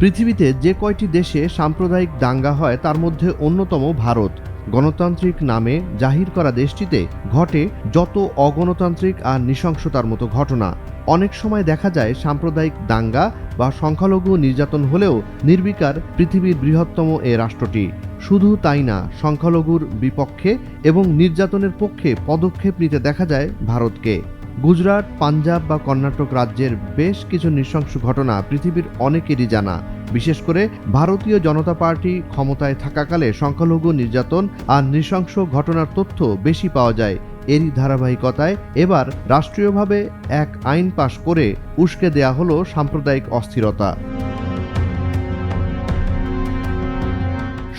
পৃথিবীতে যে কয়টি দেশে সাম্প্রদায়িক দাঙ্গা হয়, তার মধ্যে অন্যতম ভারত। গণতান্ত্রিক নামে জাহির করা দেশটিতে ঘটে যত অগণতান্ত্রিক আর নৃশংসতার মতো ঘটনা। অনেক সময় দেখা যায়, সাম্প্রদায়িক দাঙ্গা বা সংখ্যালঘু নির্যাতন হলেও নির্বিকার পৃথিবীর বৃহত্তম এ রাষ্ট্রটি। শুধু তাই না, সংখ্যালঘুর বিপক্ষে এবং নির্যাতনের পক্ষে পদক্ষেপ নিতে দেখা যায় ভারতকে। গুজরাট, পাঞ্জাব বা কর্ণাটক রাজ্যের বেশ কিছু নৃশংস ঘটনা পৃথিবীর অনেকেরই জানা। বিশেষ করে ভারতীয় জনতা পার্টি ক্ষমতায় থাকাকালে সংখ্যালঘু নির্যাতন আর নৃশংস ঘটনার তথ্য বেশি পাওয়া যায়। এরই ধারাবাহিকতায় এবার রাষ্ট্রীয়ভাবে এক আইন পাশ করে উস্কে দেয়া হলো সাম্প্রদায়িক অস্থিরতা।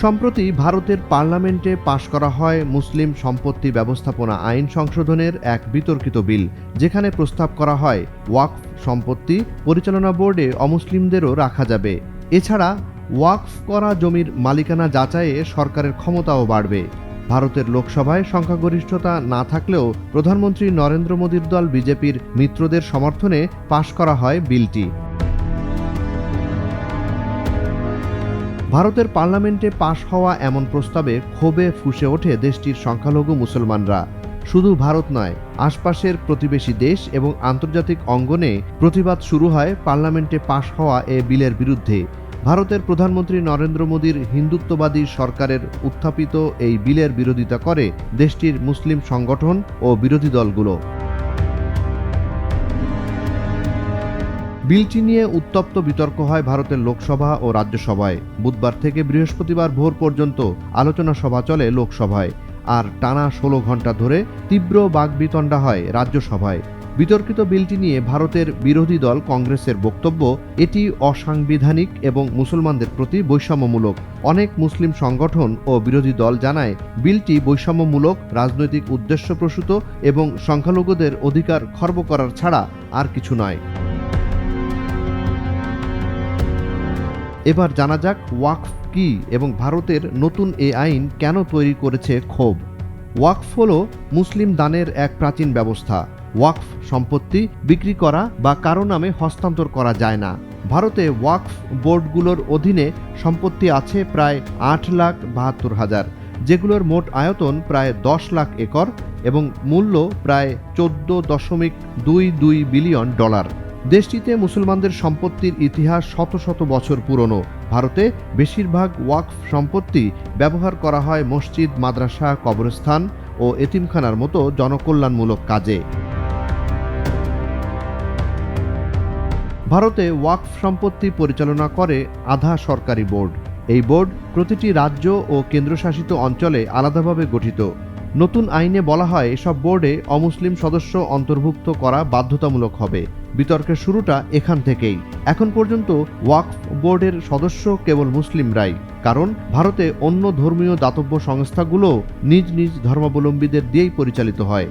সম্প্রতি ভারতের পার্লামেন্টে পাশ করা হয় মুসলিম সম্পত্তি ব্যবস্থাপনা আইন সংশোধনের এক বিতর্কিত বিল, যেখানে প্রস্তাব করা হয়, ওয়াকফ সম্পত্তি পরিচালনা বোর্ডে অমুসলিমদেরও রাখা যাবে। এছাড়া ওয়াকফ করা জমির মালিকানা যাচাইয়ে সরকারের ক্ষমতাও বাড়বে। ভারতের লোকসভায় সংখ্যাগরিষ্ঠতা না থাকলেও প্রধানমন্ত্রী নরেন্দ্র মোদীর দল বিজেপির মিত্রদের সমর্থনে পাশ করা হয় বিলটি। ভারতের পার্লামেন্টে পাশ হওয়া এমন প্রস্তাবে ক্ষোভে ফুসে ওঠে দেশটির সংখ্যালঘু মুসলমানরা। শুধু ভারত নয়, আশপাশের প্রতিবেশী দেশ এবং আন্তর্জাতিক অঙ্গনে প্রতিবাদ শুরু হয় পার্লামেন্টে পাশ হওয়া এ বিলের বিরুদ্ধে। ভারতের প্রধানমন্ত্রী নরেন্দ্র মোদীর হিন্দুত্ববাদী সরকারের উত্থাপিত এই বিলের বিরোধিতা করে দেশটির মুসলিম সংগঠন ও বিরোধী দলগুলো। বিলটি নিয়ে উত্তপ্ত বিতর্ক হয় ভারতের লোকসভা ও রাজ্যসভায়। বুধবার থেকে বৃহস্পতিবার ভোর পর্যন্ত আলোচনা সভা চলে লোকসভায়। আর টানা ষোলো ঘণ্টা ধরে তীব্র বাগবিতণ্ডা হয় রাজ্যসভায়। বিতর্কিত বিলটি নিয়ে ভারতের বিরোধী দল কংগ্রেসের বক্তব্য, এটি অসাংবিধানিক এবং মুসলমানদের প্রতি বৈষম্যমূলক। অনেক মুসলিম সংগঠন ও বিরোধী দল জানায়, বিলটি বৈষম্যমূলক, রাজনৈতিক উদ্দেশ্যপ্রসূত এবং সংখ্যালঘুদের অধিকার খর্ব করার ছাড়া আর কিছু নয়। এবার জানা যাক, ওয়াকফ কি এবং ভারতের নতুন এ আইন কেন তৈরি করেছে ক্ষোভ? ওয়াকফ হল মুসলিম দানের এক প্রাচীন ব্যবস্থা। ওয়াকফ সম্পত্তি বিক্রি করা বা কারও নামে হস্তান্তর করা যায় না। ভারতে ওয়াকফ বোর্ডগুলোর অধীনে সম্পত্তি আছে প্রায় আট লাখ বাহাত্তর হাজার, যেগুলোর মোট আয়তন প্রায় দশ লাখ একর এবং মূল্য প্রায় চোদ্দ দশমিক দুই দুই বিলিয়ন ডলার। দেশটিতে মুসলমানদের সম্পত্তির ইতিহাস শত শত বছর পুরনো। ভারতে বেশিরভাগ ওয়াকফ সম্পত্তি ব্যবহার করা হয় মসজিদ, মাদ্রাসা, কবরস্থান ও এতিমখানার মতো জনকল্যাণমূলক কাজে। ভারতে ওয়াকফ সম্পত্তি পরিচালনা করে আধা সরকারি বোর্ড। এই বোর্ড প্রতিটি রাজ্য ও কেন্দ্রশাসিত অঞ্চলে আলাদাভাবে গঠিত। নতুন আইনে বলা হয় এসব বোর্ডে অমুসলিম সদস্য অন্তর্ভুক্ত করা বাধ্যতামূলক হবে। বিতর্কের শুরুটা এখান থেকেই। এখন পর্যন্ত ওয়াকফ বোর্ডের সদস্য কেবল মুসলিমরাই, কারণ ভারতে অন্য ধর্মীয় দাতব্য সংস্থাগুলো নিজ নিজ ধর্মাবলম্বীদের দিয়েই পরিচালিত হয়।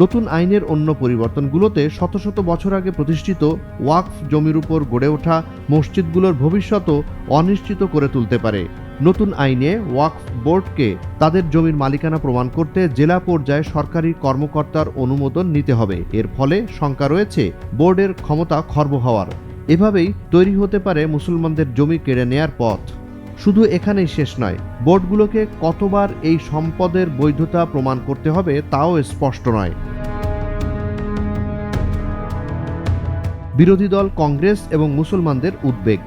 নতুন আইনের অন্য পরিবর্তনগুলোতে শত শত বছর আগে প্রতিষ্ঠিত ওয়াকফ জমির উপর গড়ে ওঠা মসজিদগুলোর ভবিষ্যতও অনিশ্চিত করে তুলতে পারে। নতুন আইনে ওয়াকফ বোর্ডকে তাদের জমির মালিকানা প্রমাণ করতে জেলা পর্যায়ে সরকারি কর্মকর্তার অনুমোদন নিতে হবে। এর ফলে শঙ্কা রয়েছে বোর্ডের ক্ষমতা খর্ব হওয়ার। এভাবেই তৈরি হতে পারে মুসলমানদের জমি কেড়ে নেয়ার পথ। শুধু এখানেই শেষ নয়, বোর্ডগুলোকে কতবার এই সম্পদের বৈধতা প্রমাণ করতে হবে তাও স্পষ্ট নয়। বিরোধী দল কংগ্রেস এবং মুসলমানদের উদ্বেগ।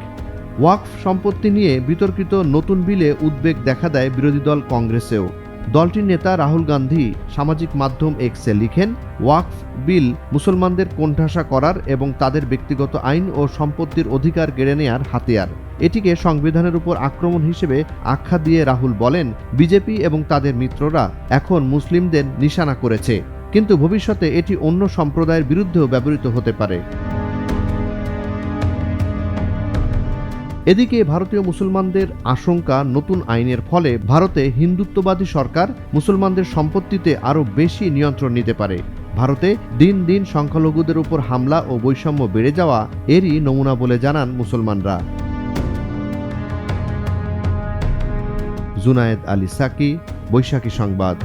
ওয়াকফ সম্পত্তি নিয়ে বিতর্কিত নতুন বিলে উদ্বেগ দেখা দেয় বিরোধী দল কংগ্রেসেও। দলটির নেতা রাহুল গান্ধী সামাজিক মাধ্যম এক্সে লিখেন, ওয়াকফ বিল মুসলমানদের কোণঠাসা করার এবং তাদের ব্যক্তিগত আইন ও সম্পত্তির অধিকার কেড়ে নেয়ার হাতিয়ার। এটিকে সংবিধানের উপর আক্রমণ হিসেবে আখ্যা দিয়ে রাহুল বলেন, বিজেপি এবং তাদের মিত্ররা এখন মুসলিমদের নিশানা করেছে। কিন্তু ভবিষ্যতে এটি অন্য সম্প্রদায়ের বিরুদ্ধেও ব্যবহৃত হতে পারে। এদিকে ভারতীয় মুসলমানদের আশঙ্কা নতুন আইনের ফলে ভারতে হিন্দুত্ববাদী সরকার মুসলমানদের সম্পত্তিতে আরও বেশি নিয়ন্ত্রণ নিতে পারে। ভারতে দিন দিন সংখ্যালঘুদের উপর হামলা ও বৈষম্য বেড়ে যাওয়া এরই নমুনা বলে জানান মুসলমানরা। জুনায়েদ আলী সাকি, বৈশাখী সংবাদ।